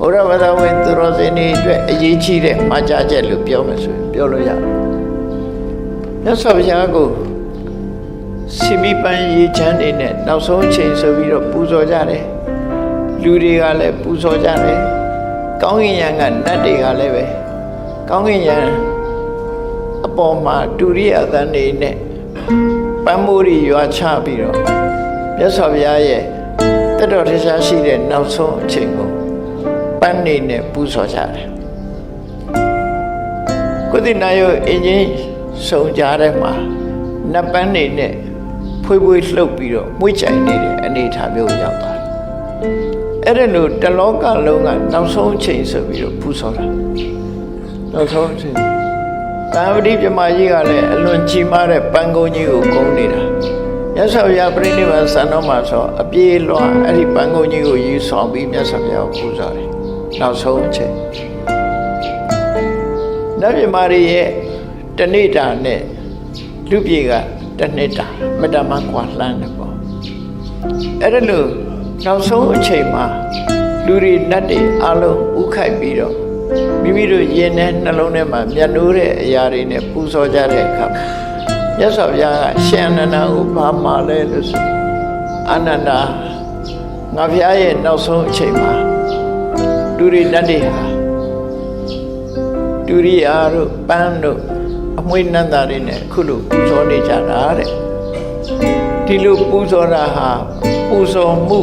ဘုရားဘာသာဝင်သူတော်စင်တွေအတွက်အရေးကြီးတဲ့မှာကြားချက်လို့ပြောမယ်ဆိုရင်ပြောလို့ရတယ်မြတ်စွာဘုရားကိုစီမီပန်းရေချမ်းနေနဲ့နောက်ဆုံးအချိန်ဆိုပြီးတော့ပူဇော်ကြတယ်လူတွေကလည်းပူဇော်ကြတယ်ကောင်းကင်ယံကနတ်တွေကလည်းပဲကောင်းကင်ယံအပေါ်မှာဒုရိယသန်နေနဲ့ပန်းမိုးတွေရွာချပြီးတော့မြတ်စွာဘုရားရဲ့တတော်ထရှားရှိတဲ့နောက်ဆုံးအချိန်ကိုပ န်းနေနဲ့ပူဇော်ကြတယ်ကုသနာယောအင်းကြီးစုံကြတဲ့မှာနတ်ပန်းနေနဲ့ဖွေးဖွေးလှုပ်ပြီးတော့မွေးကြိုင်နေတဲ့အနေအထားမျိုးရောက်သွားတယ်အဲ့ဒါလို့တလောကလုံးကနောက်ဆုံးအချိန်ဆိုပြီးတော့ပူဇော်တာနောက်ဆုံးအချိန်သာဝတိပြမကြီးကလည်းအလွန်ကြီးမားတဲ့ပန်းကုန်းကြီးကိုကုန်းနေတာမြတ်စွာဘုရားပြိဋိဘံစံတော်မှာဆိုအပြေးလွှာအဲ့ဒီပန်းကုန်းကြီးကိုယူဆောင်ပြီးမြတ်စွာဘုရားကိုပူဇော်တယ် နောက်ဆုံးအချိန်နတ်ပြမကြီးရဲ့တဏိတာနဲ့လူပြေကတနှစ်တာမတ္တမကွာလှမ်းတယ်ပေါ့အဲ့ဒါလို့နောက်ဆုံးအချိန်မှာလူတွေနတ်တွေအလုံးဥခိုက်ပြီးတော့မိမိတို့ရင်ထဲနှလုံးထဲမှာမျက်နှိုးတဲ့အရာတွေနဲ့ပူဇော်ကြတဲ့အခါမှာမြတ်စွာဘုရားကရှင်အနန္ဒကိုဘာမှလဲလို့ဆိုအနန္ဒငါဘုရားရဲ့နောက်ဆုံးအချိန်မှာ လူတွေနတ်တွေဟာဒုရိယာတို့ပန်းတို့အမွှေးနန္တာတွေနဲ့အခုလိုပူဇော်နေကြတာတဲ့ဒီလိုပူဇော်တာဟာပူဇော်မှု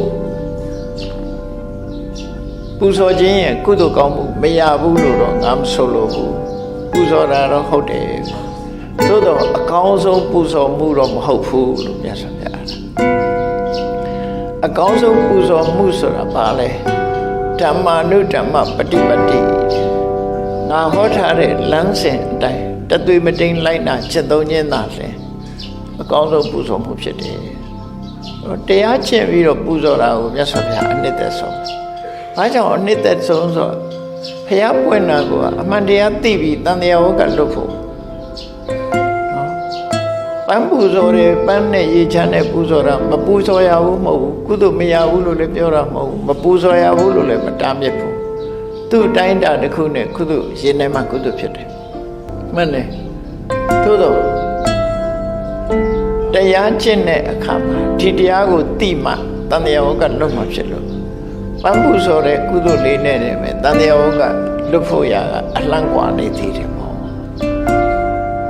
ပူဇော်ခြင်းရဲ့ကုသိုလ်ကောင်းမှုမရဘူးလို့တော့ငါမဆိုလို့ဘူးပူဇော်တာတော့ဟုတ်တယ်သို့တော့အကောင်းဆုံးပူဇော်မှုတော့မဟုတ်ဘူးလို့မြတ်စွာဘုရားအကောင်းဆုံးပူဇော်မှုဆိုတာဘာလဲ ဓမ္မာနုဓမ္မပฏิပတိငါဟောထားတဲ့လမ်းစဉ်အတိုင်းတသွေမတိန်လိုက်နာချက်သုံးခြင်းသာလဲအကောင်းဆုံးပူဇော်မှုဖြစ်တယ်တရားကျင့်ပြီးတော့ပူဇော်တာကိုမြတ်စွာဘုရားအနှစ်သက်ဆုံးအားကြောင့်အနှစ်သက်ဆုံးဆိုဘုရားပွင့်တာကအမှန်တရားသိပြီးတန်တရားဝကလွတ်ဖို့ ပန်းပူဇော်တယ်ပန်းနဲ့ရေချမ်းနဲ့ပူဇော်တာမပူဇော်ရဘူးမဟုတ်ဘူးကုသိုလ်မရဘူးလို့လည်းပြောတာမဟုတ်ဘူးမပူဇော်ရဘူးလို့လည်းမတားမြစ်ဘူးသူ့အတိုင်းတာတစ်ခုနဲ့ကုသိုလ်ရင်ထဲမှာကုသိုလ်ဖြစ်တယ်မှန်တယ်သို့တော့တရားကျင့်တဲ့အခါမှာဒီတရားကိုသိမှတန်တရားဝကလွတ်မှာဖြစ်လို့ပန်းပူဇော်တဲ့ကုသိုလ်လေးနဲ့တည်းပဲတန်တရားဝကလွတ်ဖို့ရကအလန့်ကွာနေသေးတယ်ပေါ့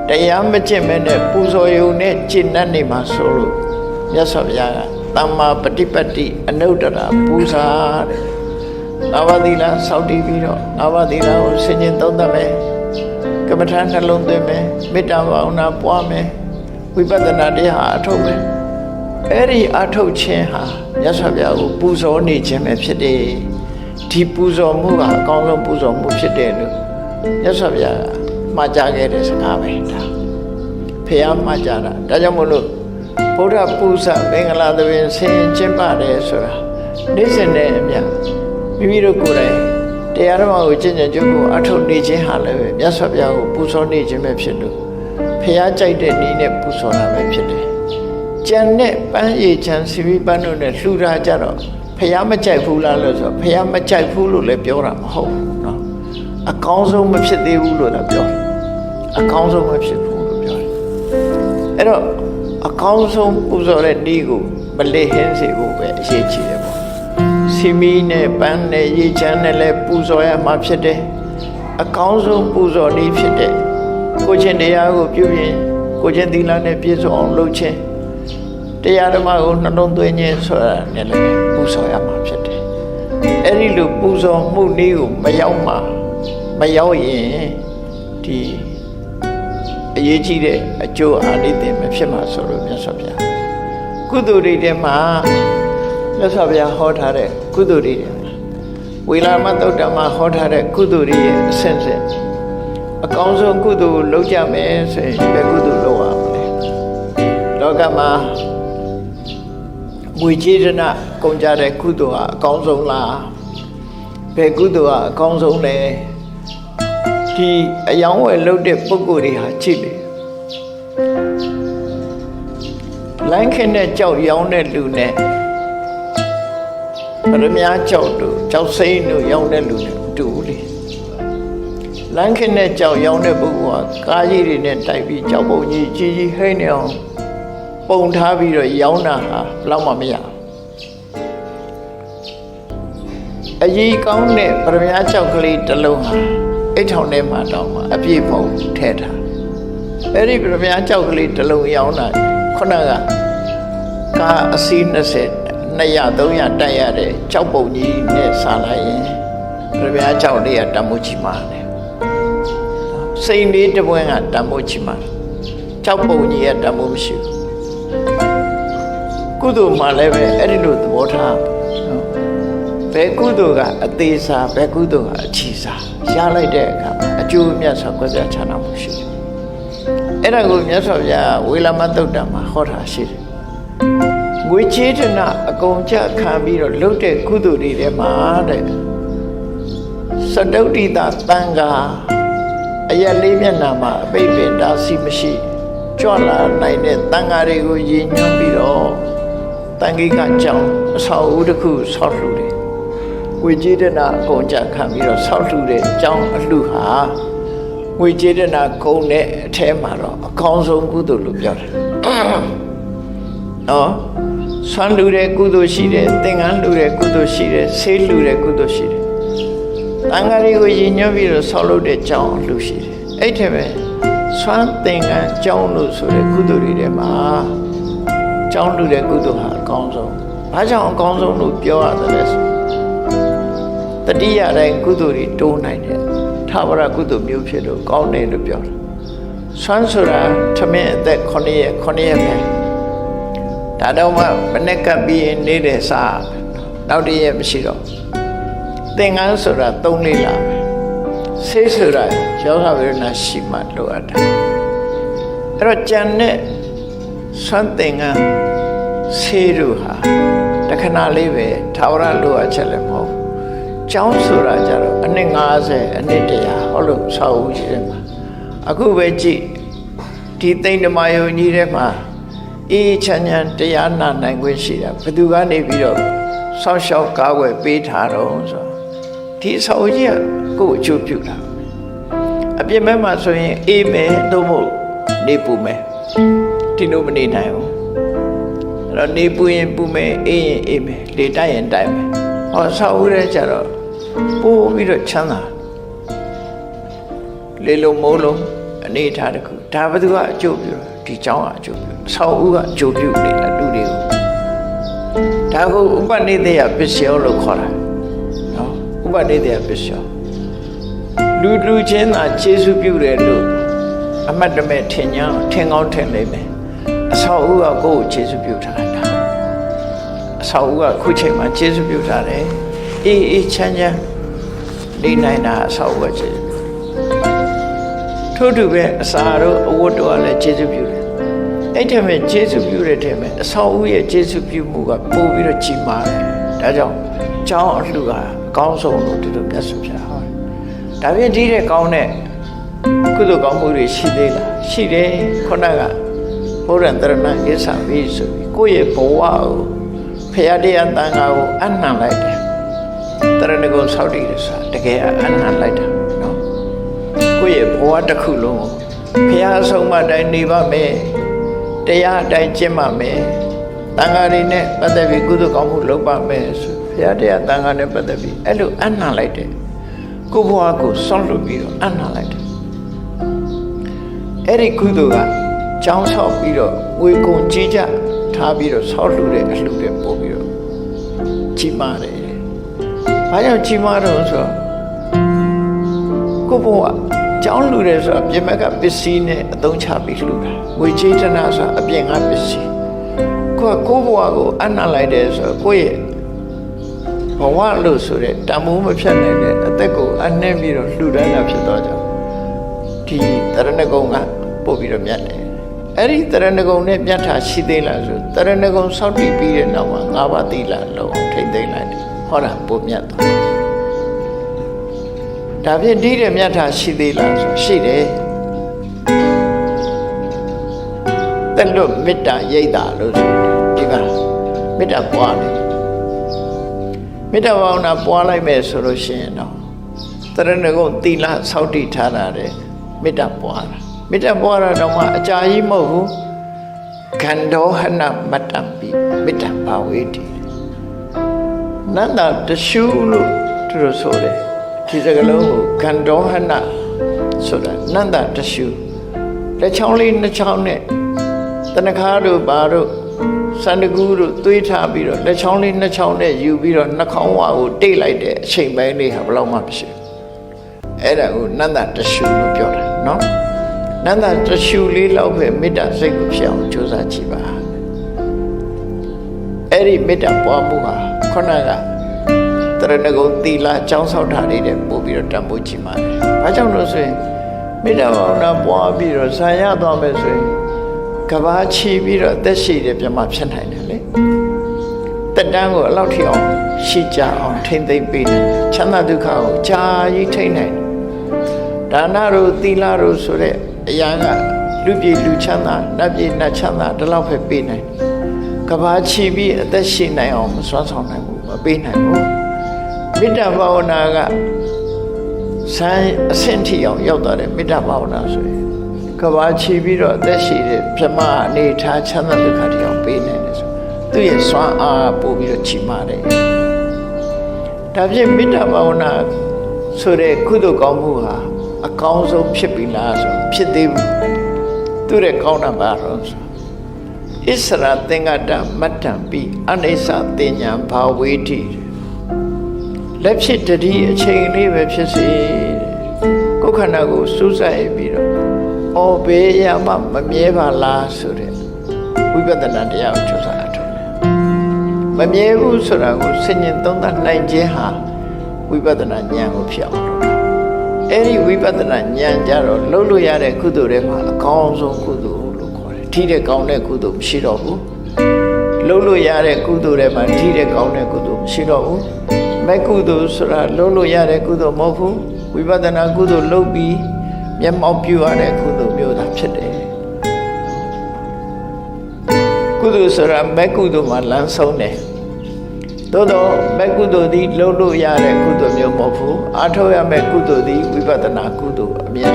တရားမကျင့်မဲ့နဲ့ပူဇော်ယုံနဲ့ကျင့်တတ်နေမှာဆိုလို့မြတ်စွာဘုရားကတမ္မာပฏิပတ်တိအနုတ္တရာပူဇာတဲ့ငါးပါးသီလစောင့်တည်ပြီးတော့ငါးပါးသီလကိုဆင်ခြင်သုံးသပ်မယ်ကမ္မထာနှလုံးသွင်းမယ်မေတ္တာဘာဝနာပွားမယ်ဝိပဿနာတရားအထုတ်မယ်အဲ့ဒီအထုတ်ခြင်းဟာမြတ်စွာဘုရားကိုပူဇော်နေခြင်းပဲဖြစ်တယ်ဒီပူဇော်မှုကအကောင်းဆုံးပူဇော်မှုဖြစ်တယ်လို့မြတ်စွာဘုရားက မှာကြားခဲ့တဲ့စကားပဲဒါဖះမှာကြားတာဒါကြောင့်မို့လို့ဗုဒ္ဓပူဇမင်္ဂလာသဘင်ဆင်ကျင့်ပါတယ်ဆိုတာနေ့စဉ်နဲ့အမျှမိမိတို့ကိုယ်တိုင်တရားတော်ကိုကျင့်ကြံကြိုးကိုအထုတ်နေခြင်းဟာလည်းပဲမြတ်စွာဘုရားကိုပူဇော်နေခြင်းပဲဖြစ်လို့ဖះကြိုက်တဲ့နည်းနဲ့ပူဇော်တာပဲဖြစ်တယ်။ကြံတဲ့ပန်းရည်ချမ်းစီဝီပန်းတို့နဲ့လှူတာကြတော့ဖះမကြိုက်ဘူးလားလို့ဆိုဖះမကြိုက်ဘူးလို့လည်းပြောတာမဟုတ်ဘူးเนาะအကောင်းဆုံးမဖြစ်သေးဘူးလို့လည်းပြောတယ် အကောင်းဆုံးမဖြစ်ဘူးလို့ပြောတယ်အဲ့တော့အကောင်းဆုံးပူဇော်တဲ့နည်းကိုမလေဟင်းစေဖို့ပဲအရေးကြီးတယ်ပေါ့စီမီနဲ့ပန်းနဲ့ရေချမ်းနဲ့လည်းပူဇော်ရမှာဖြစ်တယ်အကောင်းဆုံးပူဇော်နည်းဖြစ်တဲ့ကိုချင်းတရားကိုပြုပြင်ကိုချင်းသီလနဲ့ပြည့်စုံအောင်လုပ်ခြင်းတရားဓမ္မကိုနှလုံးသွင်းခြင်းဆိုတာနဲ့လည်းပူဇော်ရမှာဖြစ်တယ်အဲ့ဒီလိုပူဇော်မှုနည်းကိုမရောက်မှာမရောက်ရင်ဒီ အရေးကြီးတဲ့အကျိုးအာနိသင်မဖြစ်မှာဆိုလို့မြတ်စွာဘုရားကုသိုလ်တွေထဲမှာမြတ်စွာဘုရားဟောထားတဲ့ကုသိုလ်တွေထဲမှာဝေလာမသုတ်တမှာဟောထားတဲ့ကုသိုလ်တွေရဲ့အဆင့်ဆင့်အကောင်းဆုံးကုသိုလ်လုပ်ကြမယ်ဆိုရင်ဘယ်ကုသိုလ်လုပ်ရမလဲလောကမှာမွေကျေးဇနကုန်ကြတဲ့ကုသိုလ်ဟာအကောင်းဆုံးလားဘယ်ကုသိုလ်ဟာအကောင်းဆုံးလဲ ဒီအယောင်းဝယ်လုပ်တဲ့ပုံကိုယ်တွေဟာကြည့်လေလိုင်းခင်းတဲ့ကြောက်ရောင်းတဲ့လူနဲ့ပရမညာကြောက်တို့ကြောက်စိမ့်တို့ရောင်းတဲ့လူတွေတူလေလမ်းခင်းတဲ့ကြောက်ရောင်းတဲ့ပုဂ္ဂိုလ်ကကားကြီးတွေနဲ့တိုက်ပြီးကြောက်ပုံကြီးကြီးကြီးဟိမ့်နေအောင်ပုံထားပြီးတော့ရောင်းတာဟာဘယ်တော့မှမရဘူးအကြီးကောင်းတဲ့ပရမညာကြောက်ကလေးတစ်လုံးဟာ အိတ်ထောင်ထဲမှာတောင်းမှာအပြည့်ဖုံထဲထားအဲ့ဒီပရမညာကြောက်ကလေးတစ်လုံးရောင်းတာခုနကကားအစီး20 200 300တက်ရတဲ့ကြောက်ပုံကြီးနဲ့စားလိုက်ရင်ပြပြကြောက်လေးကတမိုးချီမာတယ်စိန်လေးတစ်ပွင့်ကတမိုးချီမာကြောက်ပုံကြီးကတမိုးမရှိဘူးကုသိုလ်မှလည်းပဲအဲ့ဒီလိုသဘောထားနော် ဘယ်ကုသိုလ်ကအသေးစားဘယ်ကုသိုလ်ကအချီစားရလိုက်တဲ့အခါမှာအကျိုးမြတ်စွာဘုရားချမ်းသာမှုရှိတယ်အဲ့ဒါကိုမြတ်စွာဘုရားဝေလမသုတ်တံမှာဟောတာရှိတယ်ငွေချေတနာအကုန်ကြခံပြီးတော့လှုပ်တဲ့ကုသိုလ်တွေထဲမှာတဲ့စတုတ္တိတသံဃာအရက်လေးမျက်နှာမှာအပိတ်ပင်တာစီမရှိကြွလာနိုင်တဲ့သံဃာတွေကိုရည်ညွှန်းပြီးတော့တန်ခိကကြောင့်အဆောက်အဦတစ်ခုဆောက်လှူတယ် ငွေချေတနာအကုန်ကြခံပြီးတော့ဆောက်လှူတဲ့အကြောင်းအလှူဟာငွေချေတနာကုန်တဲ့အထဲမှာတော့အကောင်းဆုံးကုသိုလ်လို့ပြောတယ်နော်ဆွမ်းလူတဲ့ကုသိုလ်ရှိတယ်သင်္ကန်းလူတဲ့ကုသိုလ်ရှိတယ်ဆေးလူတဲ့ကုသိုလ်ရှိတယ်တန်ဃာတွေကိုရည်ညွှန်းပြီးတော့ဆောက်လုပ်တဲ့ကြောင်းလူရှိတယ်အဲ့ထက်ပဲဆွမ်းသင်္ကန်းကြောင်းလို့ဆိုတဲ့ကုသိုလ်တွေထဲမှာကြောင်းလူတဲ့ကုသိုလ်ဟာအကောင်းဆုံးဘာကြောင့်အကောင်းဆုံးလို့ပြောရတယ်လဲဆို တတိယတိုင်းကုသိုလ်တွေတိုးနိုင်တယ်ထာဝရကုသိုလ်မျိုးဖြစ်လို့ကောင်းတယ်လို့ပြောတယ်ဆွမ်းဆိုတာထမင်းအသက်9ရက်9ရက်ပဲဒါတော့မှမနေ့ကပြီးရင်နေတဲ့စားနောက်တည့်ရက်မရှိတော့သင်္ကန်းဆိုတာ၃လေးလာပဲဆေးဆိုတာယောဂဝေဒနာရှိမှလိုအပ်တာအဲ့တော့ကြံတဲ့ဆွမ်းသင်္ကန်းဆေးတို့ဟာတခဏလေးပဲသာဝရလိုအပ်ချက်လည်းမဟုတ်ဘူး ကျောင်းဆိုတာကြတော့အနှစ်90အနှစ်100ဟောလို့ဆောက်ဦးရှိတယ်မှာအခုပဲကြည့်ဒီသိမ့်ဓမ္မယုံကြီးထဲမှာအေးချမ်းချမ်းတရားနာနိုင်ခွင့်ရှိတာဘယ်သူကနေပြီးတော့ဆောက်ရှောက်ကားဝယ်ပေးထားတော့ဆိုတော့ဒီအဆောက်ကြီးကကိုယ့်အကျိုးပြုတာအပြစ်မဲ့မှာဆိုရင်အေးမယ်သို့မဟုတ်နေပူမယ်ဒီလိုမနေနိုင်ဘူးအဲ့တော့နေပူရင်ပူမယ်အေးရင်အေးမယ်လေတိုက်ရင်တိုက်မယ်ဟောဆောက်ဦးတဲ့ကြတော့ ပိုးပြီးတော့ချမ်းသာလေလုံးမိုးလုံးအနေထားတစ်ခုဒါဘယ်သူကအကျိုးပြုတော့ဒီเจ้าကအကျိုးပြုဆောက်ဦးကအကျိုးပြုနေတာလူတွေကိုဒါကိုဥပနိဒေယပစ္စယောလို့ခေါ်တာနော်ဥပနိဒေယပစ္စယောလူလူချင်းသာခြေစုပြုတယ်လို့အမတ်တမဲ့ထင်ညာထင်ကောင်းထင်လိမ့်မယ်အဆောက်ဦးကကိုယ့်ကိုခြေစုပြုထားတာအဆောက်ဦးကခုချိန်မှာခြေစုပြုထားတယ် အေးအေးချမ်းချမ်းနေနိုင်တာအဆောက်ဦးကခြေစုပြုထို့တူပဲအစာတို့အဝတ်တို့ကလည်းခြေစုပြုတယ်အဲ့ထဲမှာခြေစုပြုတဲ့ထဲမှာအဆောက်ဦးရဲ့ခြေစုပြုမှုကပို့ပြီးတော့ကြီးမားတယ်ဒါကြောင့်ကျောင်းအလှူကအကောင်းဆုံးလို့ဒီလိုမြတ်စွာဘုရားဟောတယ်ဒါပြင်ဒီတဲ့ကောင်းတဲ့ကုသိုလ်ကောင်းမှုတွေရှိသေးလားရှိတယ်ခုနကဘုရားတရဏကိစ္စပြီဆိုပြီးကိုယ့်ရဲ့ဘဝကိုဖရာတရားတန်ခါကိုအနှံလိုက်တယ်တ ရဏဂုံဆောက်တည်တယ်ဆိုတာတကယ်အနှံလိုက်တာနော်ကိုယ့်ရဲ့ဘဝတစ်ခုလုံးကိုဘုရားဆုံးမတိုင်းနေပါမယ်တရားအတိုင်းကျင့်ပါမယ်တန်ဃာတွေနဲ့ပတ်သက်ပြီးကုသိုလ်ကောင်းမှုလုပ်ပါမယ်ဆိုဘုရားတရားတန်ဃာနဲ့ပတ်သက်ပြီးအဲ့လိုအနှံလိုက်တယ်ကိုယ့်ဘဝကိုဆွန့်လွတ်ပြီးတော့အနှံလိုက်တယ်အဲ့ဒီကုသိုလ်ကကြောင်းဆောက်ပြီးတော့ဝေကုံကြီးကြထားပြီးတော့ဆောက်လှူတဲ့အလှူတွေပို့ပြီးတော့ကြီးမားတယ်။ ဘာကြောင့်ကြီးမားတော့ဆိုတော့ကိုဘဝကြောင်းလူတယ်ဆိုတာပြင်မကပစ္စည်းနဲ့အသုံးချပြီးလှူတာငွေချေးတနာဆိုတာအပြင်ကပစ္စည်းကိုကကိုဘဝကိုအနှံ့လိုက်တယ်ဆိုတော့ကိုယ့်ရဲ့ဘဝလို့ဆိုတဲ့တမိုးမဖြတ်နိုင်တဲ့အသက်ကိုအနှဲ့ပြီးတော့လှူဒန်းတာဖြစ်တော့ကြောင့်ဒီတရဏဂုံကပို့ပြီးတော့မြတ်တယ်အဲ့ဒီတရဏဂုံနဲ့မြတ်တာရှိသေးလားဆိုတရဏဂုံစောင့်တည်ပြီးတဲ့နောက်မှာငါးပါးသီလလုံးထိမ့်သိမ့်လိုက်တယ် ဟောတာပို့မြတ်တော့ဒါဖြင့်ဒီတဲ့မြတ်တာရှိသေးလားဆိုရှိတယ်တက်လို့မေတ္တာရိတ်တာလို့ဆိုတယ်ဒီမှာမေတ္တာပွားတယ်မေတ္တာဘာဝနာပွားလိုက်မယ်ဆိုလို့ရှိရင်တော့တရဏဂုံသီလစောင့်တည်ထားတာတဲ့မေတ္တာပွားတာမေတ္တာပွားတာတော့မှအကြာကြီးမဟုတ်ဘူးခန္ဓောဟနမတ္တပိမေတ္တာဘာဝေတိ နန္ဒတရှုလို့သူတို့ဆိုတယ်ဒီစကလုံးကိုခန္ဓောဟနဆိုတာနန္ဒတရှုလက်ချောင်းလေးနှစ်ချောင်းနဲ့တဏခါတို့ဘာတို့စန္ဒကူတို့သွေးထားပြီးတော့လက်ချောင်းလေးနှစ်ချောင်းနဲ့ယူပြီးတော့နှာခေါင်းဝါကိုတိတ်လိုက်တဲ့အချိန်ပိုင်းလေးဟာဘယ်တော့မှမရှိဘူးအဲ့ဒါကိုနန္ဒတရှုလို့ပြောတာနော်နန္ဒတရှုလေးလောက်ပဲမေတ္တာစိတ်ကိုဖြစ်အောင်ကြိုးစားကြည့်ပါ အဲ့ဒီမေတ္တာပွားမှုဟာခုနကတရဏဂုံသီလចောင်းဆောက်တာလေးတဲ့ပို့ပြီးတော့တန်ဖိုးကြည့်ပါတယ်ဘာကြောင့်လို့ဆိုရင်မေတ္တာဘာဝနာပွားပြီးတော့ဇာရသွားမယ်ဆိုရင်ကဘာချီပြီးတော့သက်ရှိတယ်ပြမဖြစ်နိုင်တယ်လေတက်တန်းကိုအလောက်ထိအောင်ရှိကြအောင်ထိမ့်သိမ့်ပေးတယ်ချမ်းသာဒုက္ခကိုကြာကြီးထိမ့်နိုင်တယ်ဒါနတို့သီလတို့ဆိုတဲ့အရာကလူပြည်လူချမ်းသာနတ်ပြည်နတ်ချမ်းသာဒီလောက်ပဲပေးနိုင်တယ် ကဘာချီပြီးအသက်ရှိနိုင်အောင်မစွမ်းဆောင်နိုင်ဘူးမပေးနိုင်ဘူးမေတ္တာဘာဝနာကဆန်းအဆင့်ထိအောင်ရောက်သွားတယ်မေတ္တာဘာဝနာဆိုရင်ကဘာချီပြီးတော့အသက်ရှိတဲ့ပြမအနေထားချမ်းသာဒုက္ခတွေအောင်ပေးနိုင်တယ်ဆိုသူ့ရဲ့စွမ်းအားပို့ပြီးတော့ချီမာတယ်ဒါဖြင့်မေတ္တာဘာဝနာဆိုတဲ့ကုသိုလ်ကောင်းမှုဟာအကောင်းဆုံးဖြစ်ပြီလားဆိုဖြစ်သေးဘူးသူ့ရဲ့ကောင်းတာပါတော့ဆို ဣစရာသင်္ကတမတ္တံပိအနိစ္စတင်ညာဘာဝေတိလက်ဖြစ်တတိအချိန်လေးပဲဖြစ်စေကိုယ်ခန္ဓာကိုစူးစိုက်ပြီးတော့အော်ဘေးရမမမြဲပါလားဆိုတဲ့ဝိပဿနာတရားကိုချုပ်စားအထောက်မမြဲဘူးဆိုတာကိုဆင်ញင်သုံးသပ်နိုင်ခြင်းဟာဝိပဿနာဉာဏ်ကိုဖြစ်အောင်လုပ်တာအဲ့ဒီဝိပဿနာဉာဏ်ကြတော့လှုပ်လို့ရတဲ့ကုသိုလ်တွေမှာအကောင်းဆုံးကုသိုလ်လို့ခေါ်တယ် ထိတဲ့ကောင်းတဲ့ကုသိုလ်မရှိတော့ဘူးလှုပ်လို့ရတဲ့ကုသိုလ်တွေမှာထိတဲ့ကောင်းတဲ့ကုသိုလ်မရှိတော့ဘူးမဲ့ကုသိုလ်ဆိုတာလှုပ်လို့ရတဲ့ကုသိုလ်မဟုတ်ဘူးဝိပဿနာကုသိုလ်လုပ်ပြီးမျက်မှောက်ပြုရတဲ့ကုသိုလ်မျိုးသာဖြစ်တယ်ကုသိုလ်ဆိုတာမဲ့ကုသိုလ်မှာလမ်းဆုံးတယ်သို့တော့မဲ့ကုသိုလ်သည်လှုပ်လို့ရတဲ့ကုသိုလ်မျိုးမဟုတ်ဘူးအားထုတ်ရမယ့်ကုသိုလ်သည်ဝိပဿနာကုသိုလ်အမြင့်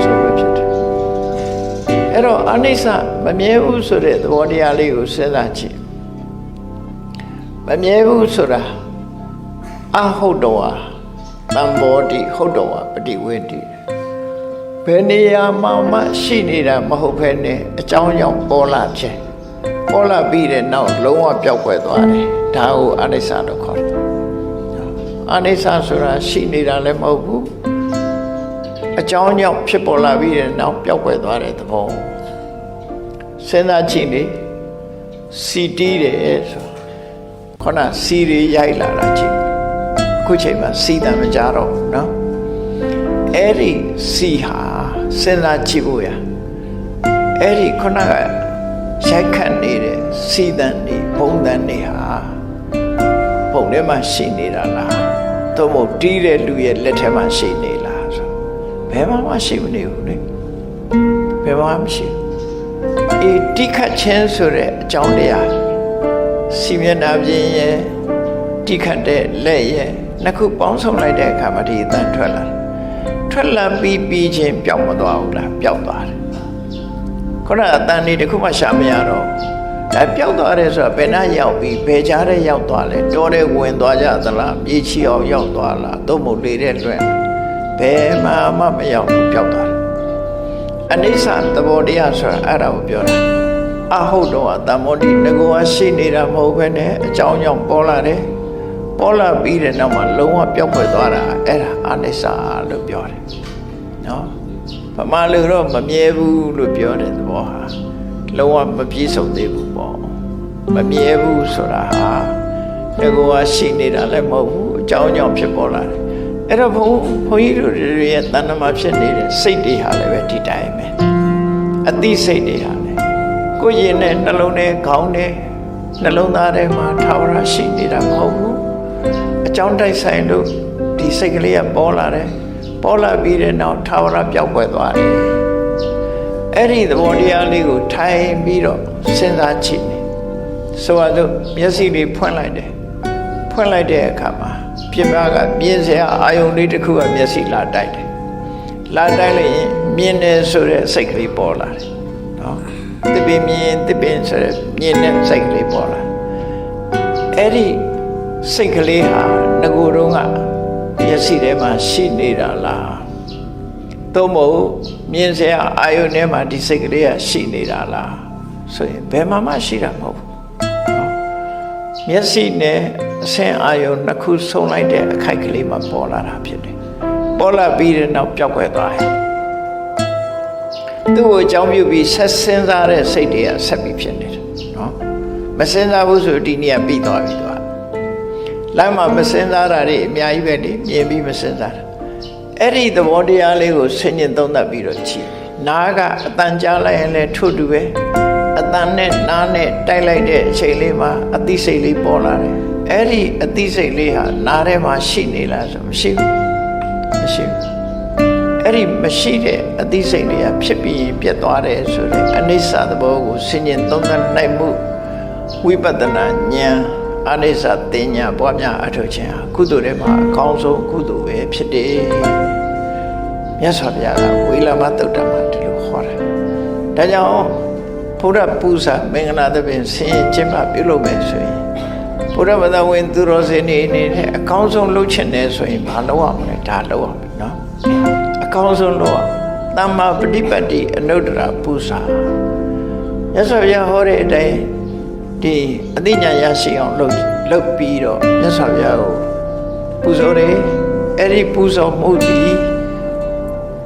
ဆုံးပဲဖြစ်တယ် အဲ့တော့အနိစ္စမမြဲဘူးဆိုတဲ့သဘောတရားလေးကိုစဉ်းစားကြည့်မမြဲဘူးဆိုတာအဟုတ်တော်ဟာတံဘောတိဟုတ်တော်ဟာပฏิဝေတိဘယ်နေရာမှာမှရှိနေတာမဟုတ်ဘဲနဲ့အကြောင်းကြောင့်ပေါ်လာခြင်းပေါ်လာပြီးတဲ့နောက်လုံးဝပျောက်ကွယ်သွားတယ်ဒါကိုအနိစ္စလို့ခေါ်တယ်အနိစ္စဆိုတာရှိနေတာလည်းမဟုတ်ဘူး အကြောင်းကြောင့်ဖြစ်ပေါ်လာပြီးတဲ့နောက်ပျောက်ကွယ်သွားတဲ့သဘောစဉ်းစားကြည့်လေစီတီးတယ်ဆိုခုနစီရီရိုက်လာတာကြည့်အခုချိန်မှာစီတံမကြတော့ဘူးเนาะအဲ့ဒီစီဟာစဉ်းစားကြည့်ဖို့ရအဲ့ဒီခုနကရိုက်ခတ်နေတဲ့စီတံနေဘုံတန်နေဟာဘုံထဲမှာရှိနေတာလားသို့မဟုတ်တီးတဲ့လူရဲ့လက်ထဲမှာရှိနေလားဆို ဘယ်မှာမှရှိမနေဘူးလေဘယ်မှာမှမရှိဘူးအေတိခတ်ခြင်းဆိုတဲ့အကြောင်းတရားစီမျက်နှာပြင်ရဲ့တိခတ်တဲ့လက်ရဲ့နှစ်ခုပေါင်းစုံလိုက်တဲ့အခါမှာဒီအတန်ထွက်လာထွက်လာပြီးပြီးချင်းပျောက်မသွားဘူးလားပျောက်သွားတယ်ခုနအတန်လေးတစ်ခုမှရှာမရတော့ဒါပျောက်သွားတယ်ဆိုတော့ဘယ်နှရောက်ပြီးဘယ်ကြားထဲရောက်သွားလဲတောထဲဝင်သွားကြသလားမြေချီအောင်ရောက်သွားလားသို့မဟုတ်လေတဲ့လွဲ့ ဘယ်မှမမရောက်ဘူးပျောက်သွားတယ်အနိစ္စသဘောတရားဆိုတာအဲ့ဒါကိုပြောတာအဟုတ်တော့တမောတိငကောရှိနေတာမဟုတ်ဘဲနဲ့အကြောင်းကြောင့်ပေါ်လာတယ်ပေါ်လာပြီးတဲ့နောက်မှာလုံးဝပျောက်ကွယ်သွားတာအဲ့ဒါအနိစ္စလို့ပြောတယ်နော်ဗမာလူတော့မမြဲဘူးလို့ပြောတဲ့သဘောဟာလုံးဝမပြည့်စုံသေးဘူးပေါ့မမြဲဘူးဆိုတာဟာငကောရှိနေတာလည်းမဟုတ်ဘူးအကြောင်းကြောင့်ဖြစ်ပေါ်လာတယ် အဲ့တော့ဘုန်းဘုန်းကြီးတို့တွေရဲ့တဏ္ဍမှာဖြစ်နေတဲ့စိတ်တွေဟာလည်းပဲဒီတိုင်းပဲအသိစိတ်တွေဟာလည်းကိုယ်ရင်နဲ့နှလုံးနဲ့ခေါင်းနဲ့နှလုံးသားထဲမှာထာဝရရှိနေတာမဟုတ်ဘူးအကြောင်းတိုက်ဆိုင်လို့ဒီစိတ်ကလေးကပေါ်လာတယ်ပေါ်လာပြီးတဲ့နောက်ထာဝရပျောက်ကွယ်သွားတယ်အဲ့ဒီသဘောတရားလေးကိုထိုင်ပြီးတော့စဉ်းစားကြည့်နေဆိုတော့မျက်စိလေးဖွင့်လိုက်တယ် ဖွင့်လိုက်တဲ့အခါမှာပြင်ပကမြင်စရာအာယုန်လေးတစ်ခုကမျက်စိလာတိုက်တယ်လာတိုက်လိုက်ရင်မြင်တယ်ဆိုတဲ့စိတ်ကလေးပေါ်လာတယ်နော်တပင်မြင်တပင်ဆိုတဲ့မြင်တဲ့စိတ်ကလေးပေါ်လာတယ်အဲ့ဒီစိတ်ကလေးဟာငကိုယ်တုန်းကမျက်စိထဲမှာရှိနေတာလားသို့မဟုတ်မြင်စရာအာယုန်ထဲမှာဒီစိတ်ကလေးကရှိနေတာလားဆိုရင်ဘယ်မှာမှရှိတာမဟုတ်ဘူး မျက်စိနဲ့အဆင်အာယုံနှစ်ခုဆုံလိုက်တဲ့အခိုက်ကလေးမှာပေါ်လာတာဖြစ်တယ်။ပေါ်လာပြီးတဲ့နောက်ပျောက်ကွယ်သွားတယ်။သူ့ကိုအကြောင်းပြုပြီးဆက်စင်းစားတဲ့စိတ်တွေကဆက်ပြီးဖြစ်နေတယ်နော်။မစင်းစားဘူးဆိုဒီနေ့ကပြီးသွားပြီသူက။လမ်းမှာမစင်းစားတာတွေအများကြီးပဲလေမြင်ပြီးမစင်းစားတာ။အဲ့ဒီသဘောတရားလေးကိုဆင်ញင်သုံးသပ်ပြီးတော့ကြည့်။နားကအတန်ကြားလိုက်ရင်လည်းထို့တူပဲ။အ တန်နဲ့နားနဲ့တိုက်လိုက်တဲ့အချိန်လေးမှာအသိစိတ်လေးပေါ်လာတယ်အဲ့ဒီအသိစိတ်လေးဟာနားထဲမှာရှိနေလားဆိုမရှိဘူးမရှိဘူးအဲ့ဒီမရှိတဲ့အသိစိတ်လေးကဖြစ်ပြီးရင်ပြတ်သွားတယ်ဆိုတဲ့အနိစ္စသဘောကိုဆင်ញင်သုံးသပ်နိုင်မှုဝိပဿနာဉာဏ်အနိစ္စတင်ညာပွားများအထောက်ခြင်းဟာကုသိုလ်တွေမှာအကောင်းဆုံးကုသိုလ်ပဲဖြစ်တယ်မြတ်စွာဘုရားကဝိလမသုတ်တမှာဒီလိုဟောတယ်ဒါကြောင့် ဘုရားပူဇာမင်္ဂလာသဖြင့်ဆင်ရင်ကျင့်ပပြုလုပ်မယ်ဆိုရင်ဘုရားဘာသာဝင်သူတော်စင်နေနေတဲ့အကောင်းဆုံးလုပ်ချင်တယ်ဆိုရင်ဘာလုပ်ရမလဲဒါလုပ်ရမယ်နော်အကောင်းဆုံးလုပ်ရသမ္မာပฏิပတ်တိအနုတ္တရာပူဇာရသော်ဘုရားဟောတဲ့အတိုင်းဒီအသိဉာဏ်ရရှိအောင်လုပ်လုပ်ပြီးတော့မြတ်စွာဘုရားကိုပူဇော်တယ်အဲ့ဒီပူဇော်မှုဒီ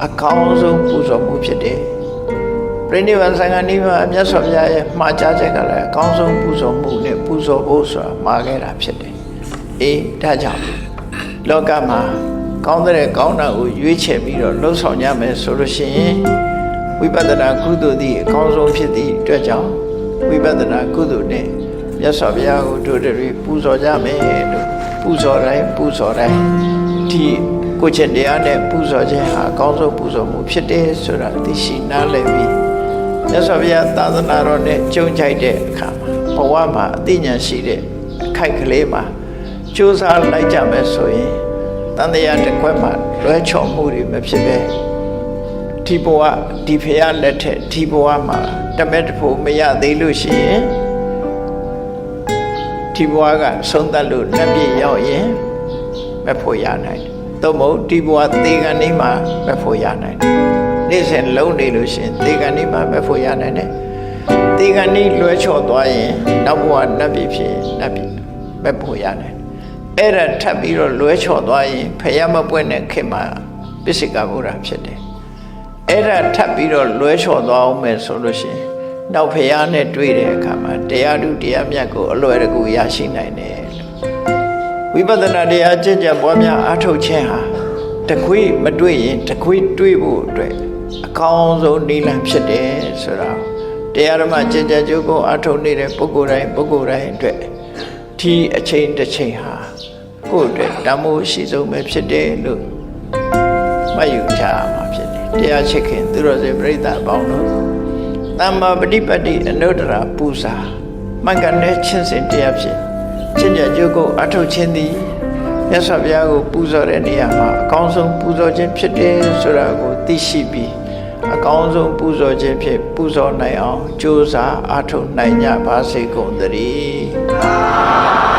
အကောင်းဆုံးပူဇော်မှုဖြစ်တယ် ပြိဋိဘံသံဃာနိဗ္ဗာန်မြတ်စွာဘုရားရဲ့မှာကြားချက်ကလည်းအကောင်းဆုံးပူဇော်မှုနဲ့ပူဇော်ဖို့ဆိုတာမှာခဲ့တာဖြစ်တယ်။အေးဒါကြောင့်လောကမှာကောင်းတဲ့ကောင်းတာကိုရွေးချယ်ပြီးတော့လှုပ်ဆောင်ကြမယ်ဆိုလို့ရှိရင်ဝိပဿနာကုသိုလ်သည်အကောင်းဆုံးဖြစ်သည့်အတွက်ကြောင့်ဝိပဿနာကုသိုလ်နဲ့မြတ်စွာဘုရားကိုတို့တွေပူဇော်ကြမယ်လို့ပူဇော်တိုင်းပူဇော်တိုင်းဒီကိုယ်ချက်တရားနဲ့ပူဇော်ခြင်းဟာအကောင်းဆုံးပူဇော်မှုဖြစ်တယ်ဆိုတာသိရှိနားလည်ပြီး မြတ်စွာဘုရားသာသနာတော်နဲ့ကြုံကြိုက်တဲ့အခါမှာဘဝမှာအသိဉာဏ်ရှိတဲ့အခိုက်ကလေးမှာကြိုးစားလိုက်ကြမယ်ဆိုရင်တန်တရားတစ်ခွက်မှာလွဲချော်မှုတွေမဖြစ်ပဲဒီဘဝဒီဖရာလက်ထက်ဒီဘဝမှာတမက်တဖို့မရသေးလို့ရှိရင်ဒီဘဝကဆုံးသက်လို့လက်ပြည့်ရောက်ရင်မဖို့ရနိုင်တယ်။သို့မဟုတ်ဒီဘဝသေကံนี้မှာမဖို့ရနိုင်တယ်။ နေ့စဉ်လုံးနေလို့ရှိရင်သေကံนี้မှာမဖို့ရနိုင်တယ်။သေကံนี้လွဲချော်သွားရင်နောက်ဘဝနတ်ပြည်ဖြစ်ရင်နတ်ပြည်မဖို့ရနိုင်တယ်။အဲ့ဒါထပ်ပြီးတော့လွဲချော်သွားရင်ဖယားမပွင့်တဲ့ခင်မှာပစ္စည်းကဘုရားဖြစ်တယ်။အဲ့ဒါထပ်ပြီးတော့လွဲချော်သွားအောင်မယ်ဆိုလို့ရှိရင်နောက်ဖယားနဲ့တွေ့တဲ့အခါမှာတရားဓုတရားမြတ်ကိုအလွယ်တကူရရှိနိုင်တယ်လို့ဝိပဿနာတရားကျင့်ကြံပွားများအားထုတ်ခြင်းဟာတခွေမတွေ့ရင်တခွေတွေ့ဖို့အတွက် အကောင်းဆုံးနည်းလမ်းဖြစ်တယ်ဆိုတာတရားဓမ္မကျင့်ကြံကြိုးကိုအားထုတ်နေတဲ့ပုဂ္ဂိုလ်တိုင်းပုဂ္ဂိုလ်တိုင်းအတွက်ဒီအချိန်တစ်ချိန်ဟာကိုယ့်အတွက်တမိုးရှိဆုံးပဲဖြစ်တယ်လို့မှတ်ယူကြရမှာဖြစ်တယ်တရားချစ်ခင်သူတော်စင်ပြိဿအပေါင်းတို့သမ္မာပฏิပတ်တိအနုတ္တရာပူဇာမှန်ကန်တဲ့ချင်းစင်တရားဖြစ်ချင့်ကြံကြုတ်ကိုအထုတ်ခြင်းသည် မြတ်စွာဘုရားကိုပူဇော်တဲ့နေရာမှာအကောင်းဆုံးပူဇော်ခြင်းဖြစ်တယ်ဆိုတာကိုသိရှိပြီးအကောင်းဆုံးပူဇော်ခြင်းဖြင့်ပူဇော်နိုင်အောင်ကြိုးစားအထုတ်နိုင်ကြပါစေကုန်သတည်း